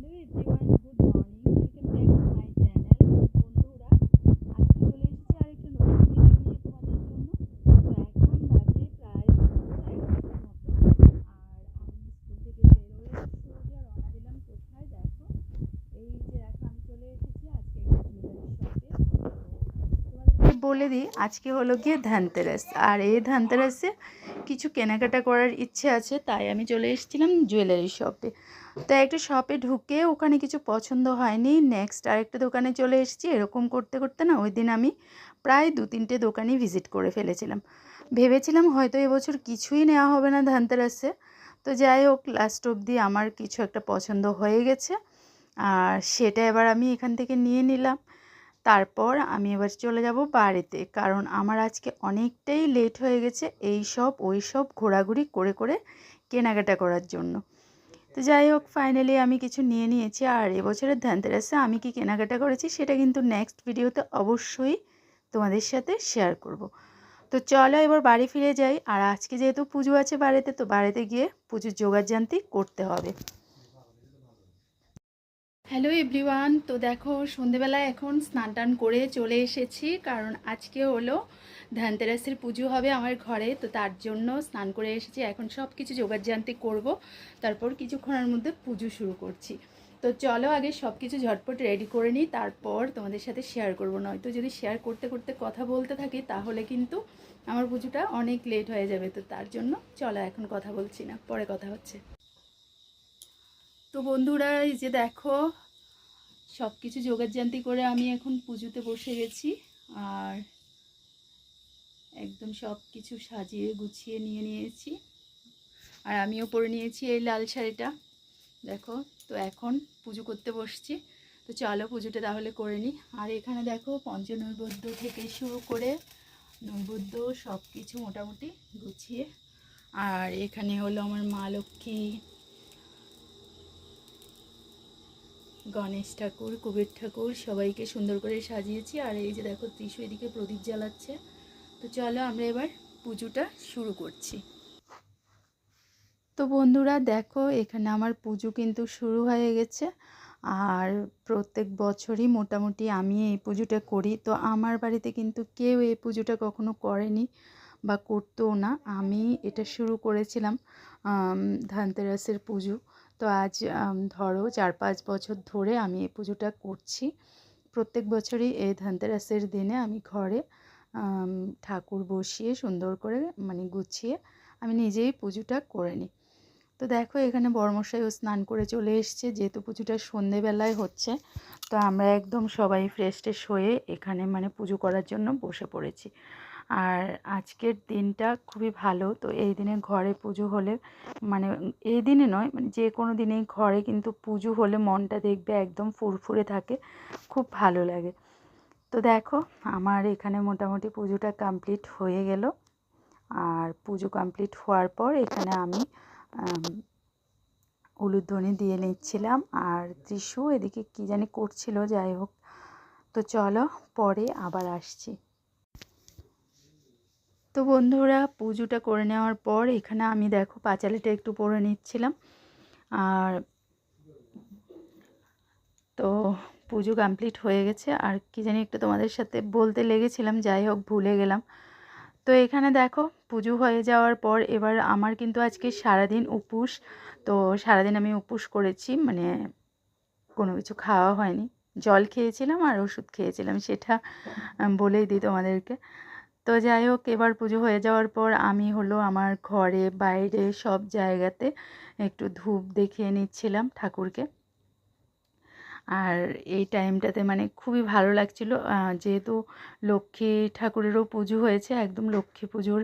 Hello everyone, good morning. Welcome back to my channel. বন্ধুরা, আজকে চলে এসেছি আরেকটা নতুন ভিডিও নিয়ে তোমাদের জন্য। তো এখন বাজে প্রায় এগারোটার মতো। আর আমি স্কুল থেকে বেরোয় সোজা রওনা দিলাম কোথায়, দেখো। এই যে দেখো, আমি চলে এসেছি আজকে একটা জুয়েলারি শপে তোমাদের বলে দিই, আজকে হলো গিয়ে ধানতেরাস। আর এই ধানতেরাসে কিছু কেনাকাটা করার ইচ্ছে আছে, তাই আমি চলে এসেছিলাম জুয়েলারি শপে তো একটা শপে ঢুকে ওখানে কিছু পছন্দ হয়নি নেক্সট আরেকটা দোকানে চলে এসেছি, এরকম করতে করতে না ওই দিন আমি প্রায় দু তিনটে দোকানই ভিজিট করে ফেলেছিলাম। ভেবেছিলাম হয়তো এবছর কিছুই নেওয়া হবে না ধানতেরাসে। তো যাই হোক লাস্ট অবধি আমার কিছু একটা পছন্দ হয়ে গেছে, আর সেটা এবার আমি এখান থেকে নিয়ে নিলাম। তারপর আমি এবার চলে যাব বাড়িতে। কারণ আমার আজকে অনেকটাই লেট হয়ে গেছে এই সব, ওই সব ঘোরাঘুরি করে করে কেনাকাটা করার জন্য। তো যাই হোক ফাইনালি আমি কিছু নিয়ে নিয়েছি। আর এবছরের ধানতেরাসে আমি কি কেনাকাটা করেছি সেটা কিন্তু নেক্সট ভিডিওতে অবশ্যই তোমাদের সাথে শেয়ার করব। তো চলো এবার বাড়ি ফিরে যাই। আর আজকে যেহেতু পুজো আছে বাড়িতে, তো বাড়িতে গিয়ে পুজোর জোগাড়জান্তি করতে হবে। হ্যালো এভরিওয়ান তো দেখো, সন্ধেবেলায় এখন স্নান টান করে চলে এসেছি, কারণ আজকে হলো ধানতেরাসের পুজো হবে আমার ঘরে, তো তার জন্য স্নান করে এসেছি। এখন সব কিছু জোগাড়জান্তি করব, তারপর কিছুক্ষণের মধ্যে পুজো শুরু করছি। তো চলো আগে সব কিছু ঝটপট রেডি করে নিই, তারপর তোমাদের সাথে শেয়ার করব। নয়তো যদি শেয়ার করতে করতে কথা বলতে থাকি, তাহলে কিন্তু আমার পুজোটা অনেক লেট হয়ে যাবে, তো তার জন্য চলো এখন কথা বলছি না, পরে কথা হচ্ছে। তো বন্ধুরা, এই যে দেখো সব কিছু জোগাড়জান্তি করে আমি এখন পুজোতে বসে গেছি আর একদম সব কিছু সাজিয়ে গুছিয়ে নিয়ে নিয়েছি। আর আমিও পরে নিয়েছি এই লাল শাড়িটা। দেখো, তো এখন পুজো করতে বসছি। তো চলো পুজোটা তাহলে করে নিই। আর এখানে দেখো, পঞ্চনৈবদ্য থেকে শুরু করে নৈবদ্য সব কিছু মোটামুটি গুছিয়ে। আর এখানে হলো আমার মা লক্ষ্মী গণেশ ঠাকুর, কুবের ঠাকুর সবাইকে সুন্দর করে সাজিয়েছি। আর এই যে দেখো ত্রিশু এদিকে প্রদীপ জ্বালাচ্ছে। তো চলো আমরা এবার পুজোটা শুরু করছি। তো বন্ধুরা দেখো, এখানে আমার পুজো কিন্তু শুরু হয়ে গেছে। আর প্রত্যেক বছরই মোটামুটি আমি এই পুজোটা করি। তো আমার বাড়িতে কিন্তু কেউ এই পুজোটা কখনো করেনি বা করতেও না। আমি এটা শুরু করেছিলাম ধানতেরাসের পুজো। তো আজ ধরো চার পাঁচ বছর ধরে আমি এই পুজোটা করছি। প্রত্যেক বছরই এই ধানতেরাসের দিনে আমি ঘরে ঠাকুর বসিয়ে সুন্দর করে মানে গুছিয়ে আমি নিজেই পুজোটা করে নিই। তো দেখো এখানে বর্মশাইও স্নান করে চলে এসছে, যেহেতু পুজোটা সন্ধেবেলায় হচ্ছে, তো আমরা একদম সবাই ফ্রেশ ট্রেশ হয়ে এখানে মানে পুজো করার জন্য বসে পড়েছি। আর আজকের দিনটা খুবই ভালো। তো এই দিনে ঘরে পুজো হলে মানে এই দিনে নয় মানে যে কোনো দিনেই ঘরে কিন্তু পুজো হলে মনটা দেখবে একদম ফুরফুরে থাকে, খুব ভালো লাগে। তো দেখো, আমার এখানে মোটামুটি পুজোটা কমপ্লিট হয়ে গেল। আর পুজো কমপ্লিট হওয়ার পর এখানে আমি উলুধ্বনি দিয়ে নিচ্ছিলাম। আর ত্রিশু এদিকে কী জানি করছিল, যাই হোক। তো চলো পরে আবার আসছি। তো বন্ধুরা পুজোটা করে নেওয়ার পর এখানে আমি দেখো পাঁচালিটা একটু পরে নিচ্ছিলাম। আর তো পুজো কমপ্লিট হয়ে গেছে। আর কি জানি একটু তোমাদের সাথে বলতে লেগেছিলাম, যাই হোক ভুলে গেলাম। তো এখানে দেখো পুজো হয়ে যাওয়ার পর এবার আমার কিন্তু আজকে সারাদিন উপোস। তো সারাদিন আমি উপোস করেছি মানে কোনো কিছু খাওয়া হয়নি। জল খেয়েছিলাম আর ওষুধ খেয়েছিলাম, সেটা বলেই দিই তোমাদেরকে। তো যাই হোক এবার পুজো হয়ে যাওয়ার পর আমি হলো আমার ঘরে, বাইরে সব জায়গাতে একটু ধূপ দেখিয়ে নিচ্ছিলাম ঠাকুরকে। আর এই টাইমটাতে মানে খুবই ভালো লাগছিল। যেহেতু লক্ষ্মী ঠাকুরেরও পুজো হয়েছে, একদম লক্ষ্মী পুজোর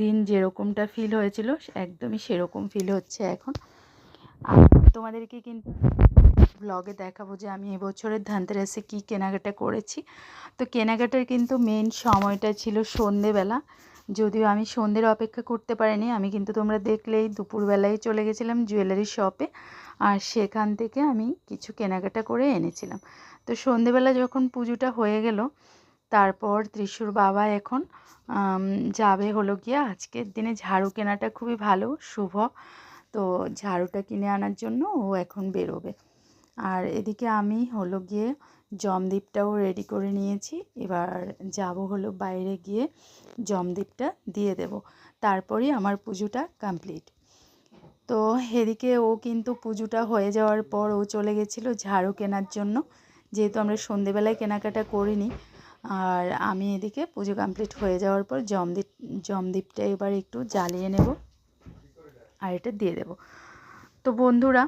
দিন যেরকমটা ফিল হয়েছিল, একদমই সেরকম ফিল হচ্ছে এখন। আর তোমাদেরকে কিন্তু ব্লগে দেখাবো যে আমি এবছরের ধানতেরাসে কী কেনাকাটা করেছি। তো কেনাকাটার কিন্তু মেন সময়টা ছিল সন্ধেবেলা। যদিও আমি সন্ধ্যের অপেক্ষা করতে পারিনি, আমি কিন্তু তোমরা দেখলেই দুপুরবেলায় চলে গেছিলাম জুয়েলারি শপে আর সেখান থেকে আমি কিছু কেনাকাটা করে এনেছিলাম। তো সন্ধেবেলা যখন পুজোটা হয়ে গেল, তারপর ত্রিশুর বাবা এখন যাবে হলো গিয়ে আজকের দিনে ঝাড়ু কেনাটা খুবই ভালো, শুভ। তো ঝাড়ুটা কিনে আনার জন্য ও এখন বেরোবে। আর এদিকে আমি হলো গিয়ে জমদ্বীপটাও রেডি করে নিয়েছি। এবার যাব হলো বাইরে গিয়ে জমদ্বীপটা দিয়ে দেব। তারপরেই আমার পুজোটা কমপ্লিট তো এদিকে ও কিন্তু পুজোটা হয়ে যাওয়ার পর ও চলে গেছিল ঝাড়ু কেনার জন্য। যেহেতু আমরা সন্ধেবেলায় কেনাকাটা করিনি, আর আমি এদিকে পুজো কমপ্লিট হয়ে যাওয়ার পর জমদ্বীপ জমদ্বীপটা এবার একটু জ্বালিয়ে নেব আর এটা দিয়ে দেব। তো বন্ধুরা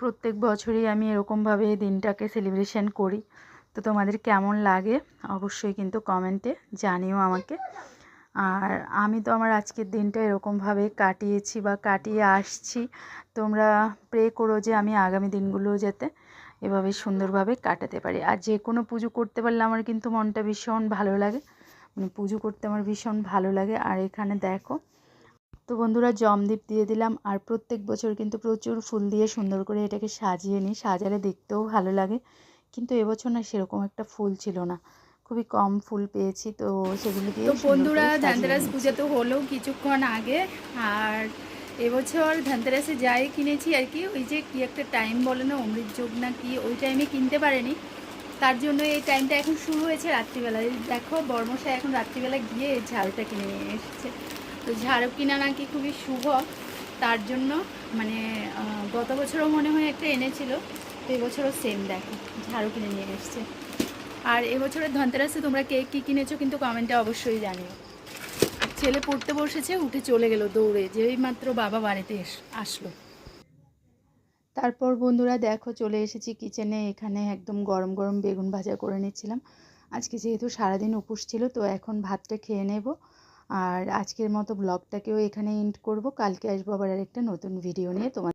প্রত্যেক বছরই আমি এরকমভাবে দিনটাকে সেলিব্রেশন করি। তো তোমাদের কেমন লাগে অবশ্যই কিন্তু কমেন্টে জানিও আমাকে। আর আমি তো আমার আজকের দিনটা এরকমভাবে কাটিয়েছি বা কাটিয়ে আসছি। তোমরা প্রে করো যে আমি আগামী দিনগুলো যাতে এভাবে সুন্দরভাবে কাটাতে পারি। আর যে কোনো পুজো করতে পারলে আমার কিন্তু মনটা ভীষণ ভালো লাগে। মানে পুজো করতে আমার ভীষণ ভালো লাগে। আর এখানে দেখো তো বন্ধুরা জমদ্বীপ দিয়ে দিলাম। আর প্রত্যেক বছর কিন্তু প্রচুর ফুল দিয়ে সুন্দর করে এটাকে সাজিয়ে নিই। সাজালে দেখতেও ভালো লাগে। কিন্তু এবছর না সেরকম একটা ফুল ছিল না। খুবই কম ফুল পেয়েছি তো সেগুলো দিয়ে বন্ধুরা ধনতেরাস পুজো তো হলো কিছুক্ষণ আগে। আর এবছর ধনতেরাসে যাই কিনেছি আর কি ওই যে কি একটা টাইম বলে না অমৃত যোগ না কি ওই টাইমে কিনতে পারেনি। তার জন্য এই টাইমটা এখন শুরু হয়েছে রাত্রিবেলায়। দেখো বর্মশাই এখন রাত্রিবেলা গিয়ে ঝালটা কিনে নিয়ে এসেছে। তো ঝাড়ু কিনা নাকি খুবই শুভ। তার জন্য মানে গত বছরও মনে হয় একটা এনেছিল, তো এবছরও সেম দেখো, ঝাড়ু কিনে নিয়ে এসেছে। আর এবছরের ধনতেরাসে তোমরা কে কী কিনেছো কিন্তু কমেন্টে অবশ্যই জানিও। ছেলে পড়তে বসেছে, উঠে চলে গেল দৌড়ে, যেই মাত্র বাবা বাড়িতে এস- আসলো। তারপর বন্ধুরা দেখো, চলে এসেছি কিচেনে এখানে একদম গরম গরম বেগুন ভাজা করে নিচ্ছিলাম। আজকে যেহেতু সারাদিন উপোস ছিল, তো এখন ভাতটা খেয়ে নেব। আর আজকের মতো ব্লগটাকেও এখানে এন্ড করব। কালকে আসব আবার আরেকটা নতুন ভিডিও নিয়ে তোমার